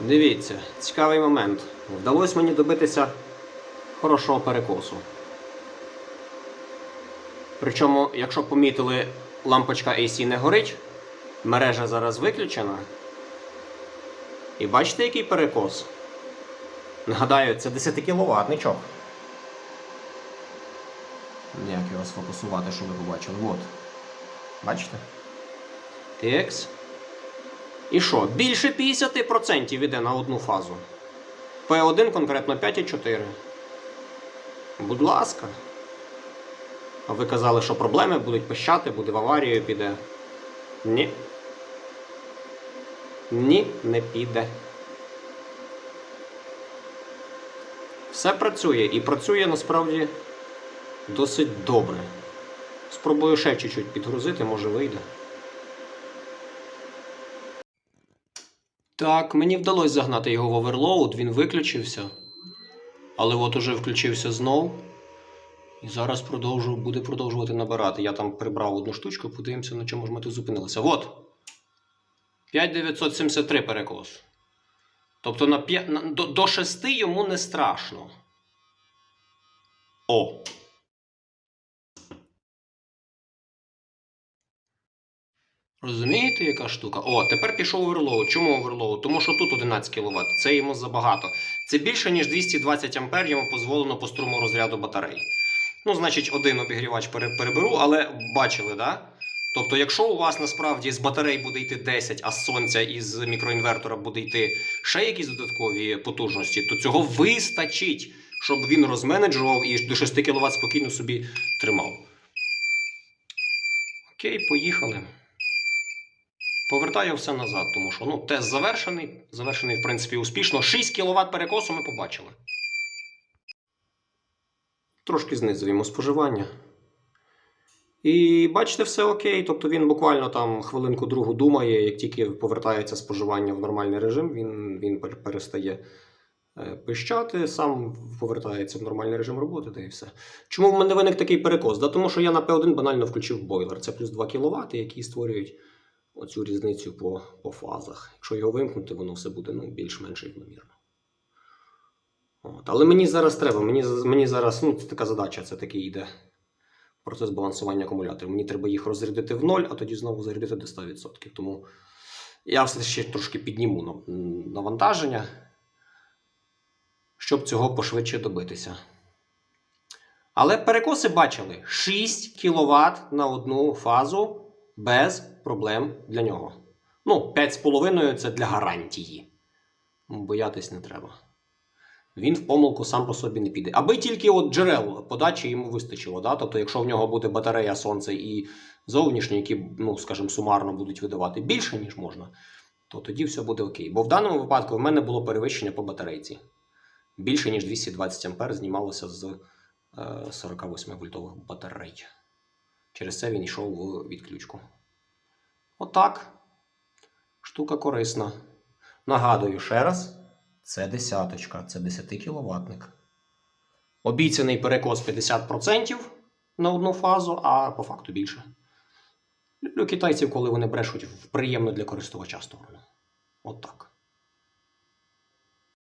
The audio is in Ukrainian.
Дивіться, цікавий момент. Вдалося мені добитися хорошого перекосу. Причому, якщо помітили, лампочка AC не горить, мережа зараз виключена. І бачите, який перекос? Нагадаю, це 10 кіловатничок. Як його сфокусувати, щоб ви побачили? От. Бачите? Текс. І що? Більше 50% йде на одну фазу. P1 конкретно 5,4. Будь ласка. А ви казали, що проблеми будуть пищати, буде в аварію піде. Ні. Ні, не піде. Все працює і працює насправді досить добре. Спробую ще чуть-чуть підгрузити, може вийде. Так, мені вдалося загнати його в оверлоуд, він виключився. Але от уже включився знов. І зараз продовжу, буде продовжувати набирати. Я там прибрав одну штучку, подивимося, на чому ж ми тут зупинилися. От. 5973 перекос. Тобто на, п'я- на, до, до 6 йому не страшно. О! Розумієте, яка штука? О, тепер пішов оверлоуд. Чому оверлоуд? Тому що тут 11 кВт. Це йому забагато. Це більше, ніж 220 А йому дозволено по струму розряду батарей. Ну, значить, один обігрівач переберу, але бачили, да? Тобто, якщо у вас насправді з батарей буде йти 10, а з сонця і з мікроінвертора буде йти ще якісь додаткові потужності, то цього вистачить, щоб він розменеджував і до 6 кВт спокійно собі тримав. Окей, поїхали. Повертаю все назад, тому що ну, тест завершений. Завершений, в принципі, успішно. 6 кВт перекосу ми побачили. Трошки знизуємо споживання. І бачите, все окей. Тобто він буквально там хвилинку другу думає, як тільки повертається споживання в нормальний режим, він, він перестає е, пищати, сам повертається в нормальний режим роботи, та і все. Чому в мене виник такий перекос? Да, тому що я на P1 банально включив бойлер. Це плюс 2 кВт, які створюють оцю різницю по, по фазах. Якщо його вимкнути, воно все буде ну, більш-менш рівномірно. От. Але мені зараз треба, мені, мені зараз ну, це така задача, це такий йде процес балансування акумуляторів. Мені треба їх розрядити в ноль, а тоді знову зарядити до 100%. Тому я все ще трошки підніму навантаження, щоб цього пошвидше добитися. Але перекоси бачили 6 кВт на одну фазу без проблем для нього. Ну, 5,5 це для гарантії. Боятись не треба. Він в помилку сам по собі не піде. Аби тільки от джерел подачі йому вистачило. Да? Тобто, якщо в нього буде батарея сонце і зовнішні, які, ну, скажімо, сумарно будуть видавати більше, ніж можна, то тоді все буде окей. Бо в даному випадку в мене було перевищення по батарейці. Більше, ніж 220 А знімалося з е, 48 вольтових батарей. Через це він йшов в відключку. Отак. Штука корисна. Нагадую ще раз: це десяточка, це 10 кіловатник. Обіцяний перекос 50% на одну фазу, а по факту більше. Люблю китайців, коли вони брешуть в приємну для користувача сторону. От.